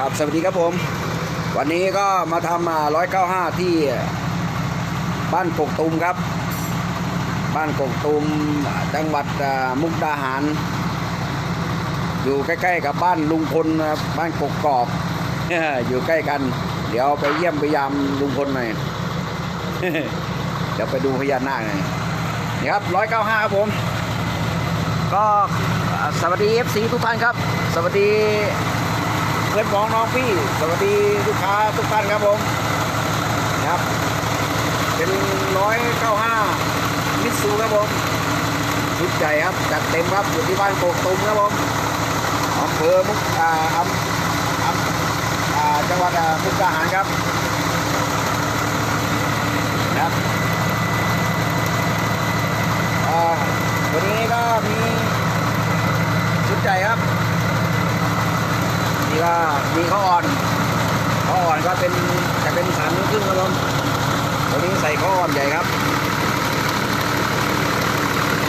ครับสวัสดีครับผม วันนี้ก็มาทำร้อยเก้าห้าที่บ้านกกตุมครับ บ้านกกตุมจังหวัดมุกดาหาร อยู่ใกล้ๆกับบ้านลุงพลบ้านกกกอกอยู่ใกล้กัน เดี๋ยวไปเยี่ยมพยายามลุงพลหน่อยเดี๋ยวไปดูพญานาคหน่อยนี่ครับร้อยเก้าห้าครับผม ก็สวัสดีเอฟซีทุกท่านครับ สวัสดี เพื่อนพ้องน้องพี่ สวัสดีลูกค้าทุกท่านครับผมนะครับเป็นร้อยเก้าห้ามิตซูครับผมชุดใหญ่ครับจัดเต็มครับอยู่ที่บ้านโกกตุมครับผมอำเภอมุกอ่าอำอำอ่าจังหวัดมุกดาหารครับนะครับอ่าวันนี้ก็มีชุดใหญ่ครับ ก็มีข้าวอ่อนข้าวอ่อนก็เป็นจะเป็นสามนิ้วครึ่งครับผมตัวนี้ใส่ข้าวอ่อนใหญ่ครับ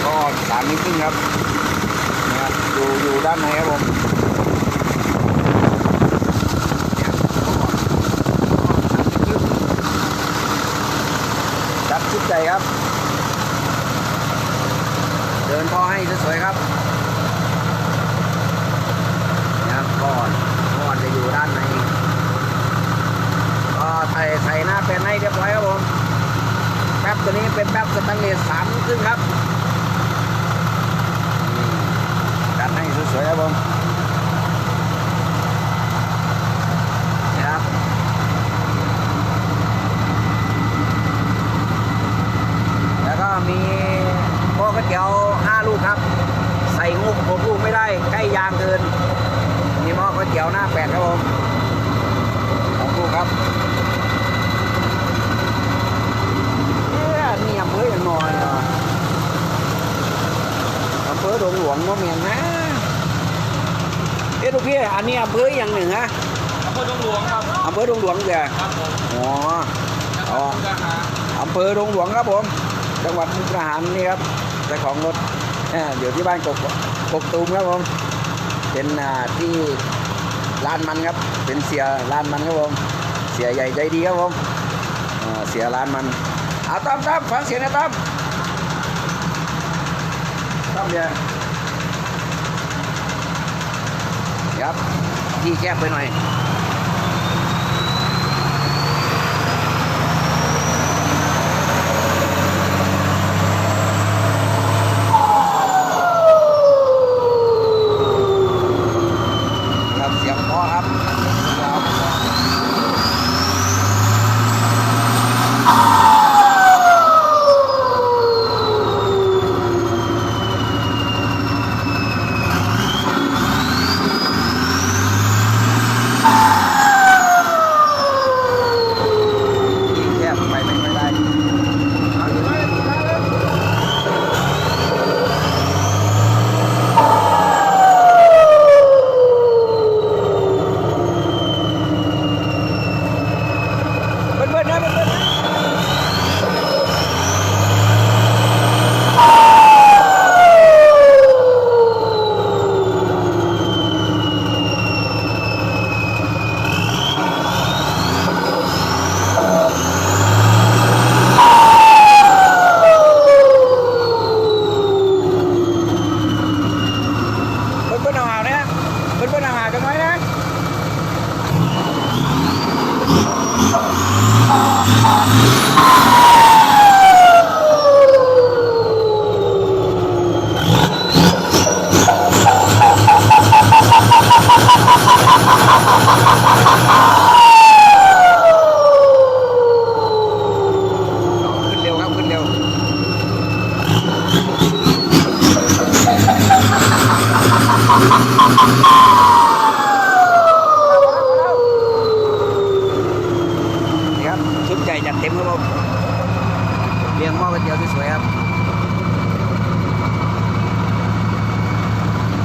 ข้าวอ่อนสามนิ้วครึ่งครับนะครับอยู่อยู่ด้านในครับผมจัดชุดใหญ่ครับ เดินท่อให้สวยๆครับก่อนก่ อนจะอยู่ด้านในก็ใส่ใส่หน้าเป็นให้เรียบร้อยครับผมแป๊บตัวนี้เป็นแป๊บสแตนเลสสามครึ่งครับนี่จัดให้สวยๆครับผมนี่ครับแล้วก็มีโป๊กระเจียวห้าลูกครับ ใส่งุกหกลูกไม่ได้ใกล้ยางเกินมีหม้อก๋วย เตี๋ยวหน้าแปดครับผมสองลูกครับเอ๊ะนี่อำเภออย่างน้อยอะอำเภอดงหลวงโมเมียนนะเอ๊ะทุกพี่อันนี้อำเภออย่างหนึ่งฮะอำเภอดงหลวงครับอำเภอดงหลวงเดียครับผมอ๋อจังหอ๋อวัดมุกดาหารอำเภอดงหลวงครับผม จังหวัดมุกดาหารนี่ครับเจ้าของรถเอ่ออยู่ที่บ้านกกกกตูมครับผม เป็นอ่าที่ ร้านมันครับ เป็นเสียร้านมันครับผม เสียใหญ่ใจดีครับผมเสียร้านมันเอาตั้มตั้มฟังเสียงนะตั้มตั้มเนี่ยครับที่แคบไปหน่อย ครับเสียงเพอครับครับยิ่งแคบไปไม่ค่อยได้เอาอยู่ไหมอยู่ไหมเพื่อนๆนะเพื่อนๆนะเพื่อนๆเอาหานะเพื่อนๆเอาหาจังไว้นะ ขึ้นเร็วครับขึ้นเร็วนี่ครับชุดใหญ่จัดเต็มครับผมเรียงหม้อก๋วยเตี๋ยวที่สวยครับ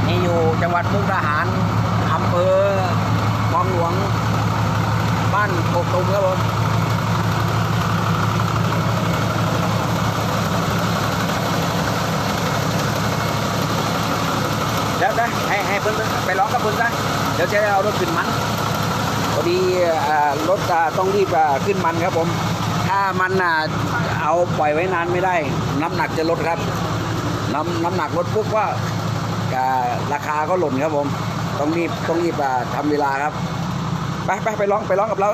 นี่อยู่จังห วัดมุกดาหารอำเภอคลองหลวง บ้านโกกตุมครับผมเดี๋ยวนะให้ให้เพิ่นไปร้องกับเพิ่นซะเดี๋ยวจะได้เอารถขึ้นมันพอดีรถต้องรีบขึ้นมันครับผม ถ้ามันเอาปล่อยไว้นานไม่ได้ น้ำหนักจะลดครับ น้ำน้ำหนักลดปุ๊บว่า ราคาก็หล่นครับผม ต้องรีบต้องรีบอ่าทำเวลาครับ ไปไปไปร้องไปร้องกับเรา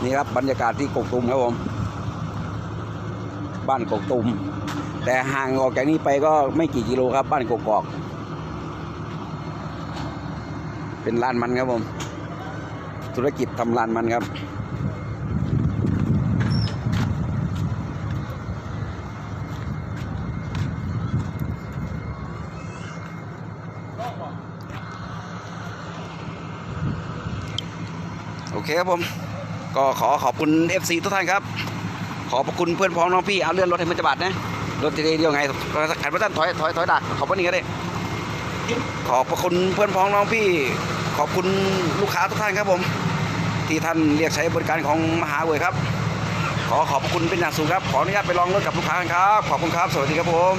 เนนี่ครับบรรยากาศที่กกตุมครับผม บ้านกกตุม แต่ห่างออกจากนี้ไปก็ไม่กี่กิโลครับ บ้านกกอก เป็นลานมันครับผม ธุรกิจทำลานมันครับ โอเคครับผม ก็ขอขอบคุณ FC ทุกท่านครับ ขอบคุณเพื่อนพ้องน้องพี่เอาเลื่อนรถให้มันจะบาดนะรถจะได้เดียวไงขันพระท่านถอยถอยถอยดักขอบพระนี่ก็ได้ขอบคุณเพื่อนพ้องน้องพี่ ขอบคุณลูกค้าทุกท่านครับผม ที่ท่านเรียกใช้บริการของมหาเวยครับ ขอขอบคุณเป็นอย่างสูงครับ ขออนุญาตไปลองรถกับลูกค้ากันครับ ขอบคุณครับ สวัสดีครับผม